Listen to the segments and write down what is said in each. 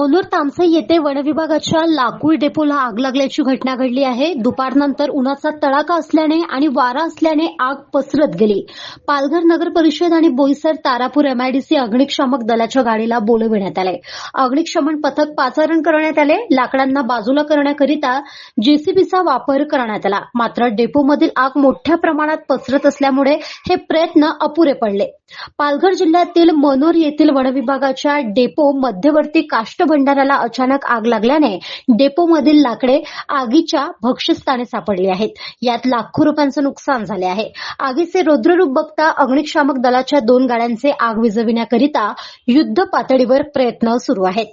मनोर तामसे येथे वनविभागाच्या लाकूड डेपोला आग लागल्याची घटना घडली आहे. दुपारनंतर उन्हाचा तडाखा असल्याने आणि वारा असल्याने आग पसरत गेली. पालघर नगर परिषद आणि बोईसर तारापूर एमआयडीसी अग्निशामक दलाच्या गाडीला बोलविण्यात आले. अग्निशमन पथक पाचारण करण्यात आले. लाकडांना बाजूला करण्याकरिता जेसीबीचा वापर करण्यात आला. मात्र डेपोमधील आग मोठ्या प्रमाणात पसरत असल्यामुळे हे प्रयत्न अपुरे पडले. पालघर जिल्ह्यातील मनोर येथील वनविभागाच्या डेपो मध्यवर्ती काष्ट भंडाराला अचानक आग लागल्याने डेपोमधील लाकडे आगीच्या भक्षस्थानी सापडली आहेत. यात लाखो रुपयांचं नुकसान झाले आहे. आगीचे रौद्ररूप बघता अग्निशामक दलाच्या दोन गाड्यांचे आग विझविण्याकरिता युद्ध पातळीवर प्रयत्न सुरू आहेत.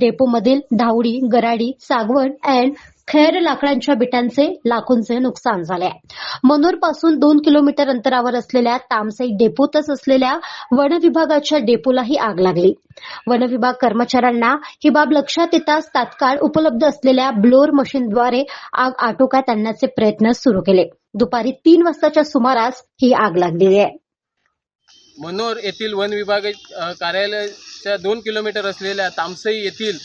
डेपोमधील धावडी गराडी सागवण अँड खैर लाकडांच्या बिटांचे लाखोंचे नुकसान झाले आहे. मनोरपासून दोन किलोमीटर अंतरावर असलेल्या तामसाई डेपोतच असलेल्या वन विभागाच्या डेपोलाही आग लागली. वन विभाग कर्मचाऱ्यांना ही बाब लक्षात येताच तात्काळ उपलब्ध असलेल्या ब्लोअर मशीनद्वारे आग आटोक्यात आणण्याचे प्रयत्न सुरू केले. दुपारी तीन वाजताच्या सुमारास ही आग लागलेली आहे. मनोर येथील वन विभाग कार्यालयाच्या दोन किलोमीटर असलेल्या तामसई येथील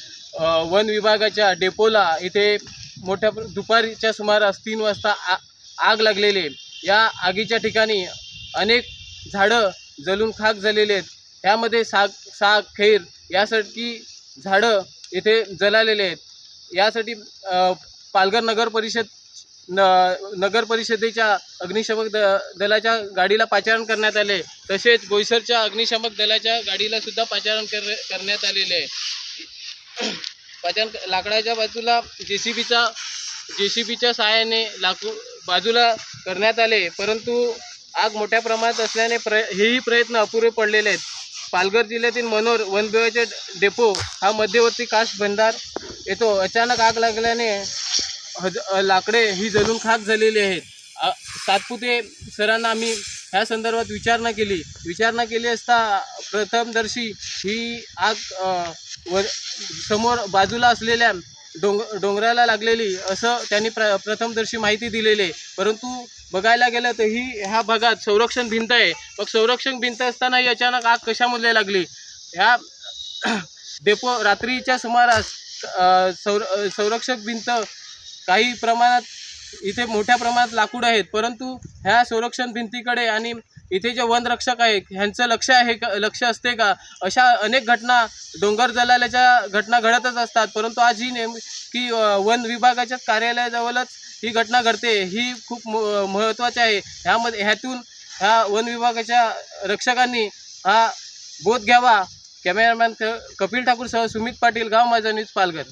वन विभागाच्या डेपोला इथे मोठ्या दुपारीच्या सुमारास तीन वाजता आ आग लागलेली. आहे. या आगीच्या ठिकाणी अनेक झाडं जलून खाक झालेले आहेत. त्यामध्ये साग साग खैर यासाठी झाडं इथे जळालेले आहेत. यासाठी पालघर नगर परिषद न नगर परिषदेच्या अग्निशमक द दलाच्या गाडीला पाचारण करण्यात आले. तसेच बोईसरच्या अग्निशमक दलाच्या गाडीलासुद्धा पाचारण कर करण्यात आलेले आहे. पचन लाकडाच्या बाजूला जे सी बीचा जे सी बीच्या सहाय्याने लाकू बाजूला करण्यात आले. परंतु आग मोठ्या प्रमाणात असल्याने प्र हेही प्रयत्न अपुरे पडलेले आहेत. पालघर जिल्ह्यातील मनोर वन विभागाचे डेपो हा मध्यवर्ती कास्ट भंडार येतो. अचानक आग लागल्याने हज लाकडे ही जळून खाक झालेली आहेत. सातपुते सरांना आम्ही ह्या संदर्भात विचारणा केली. विचारणा केली असता प्रथमदर्शी ही आग व वर समोर बाजूला असलेल्या डोंग डोंगराला लागलेली असं त्यांनी प्र प्रथमदर्शी माहिती दिलेली आहे. परंतु बघायला गेलं तर ही ह्या भागात संरक्षण भिंत आहे. मग संरक्षण भिंत असताना ही अचानक आग कशामुळे लागली? ह्या डेपो रात्रीच्या सुमारास संर संरक्षक भिंत काही प्रमाणात इथे मोठ्या प्रमाणात लाकूड आहेत परंतु ह्या संरक्षण भिंतीकडे आणि इथे जे वनरक्षक आहेत ह्यांचं लक्ष आहे का लक्ष असते का? अशा अनेक घटना डोंगर जलाल्याच्या घटना घडतच असतात परंतु आज ही नेम की वन विभागाच्या कार्यालयाजवळच ही घटना घडते ही खूप म महत्त्वाची आहे. ह्यामध्ये ह्यातून ह्या वन विभागाच्या रक्षकांनी हा बोध घ्यावा. कॅमेरामॅन कपिल ठाकूरसह सुमित पाटील गाव माझा न्यूज पालघर.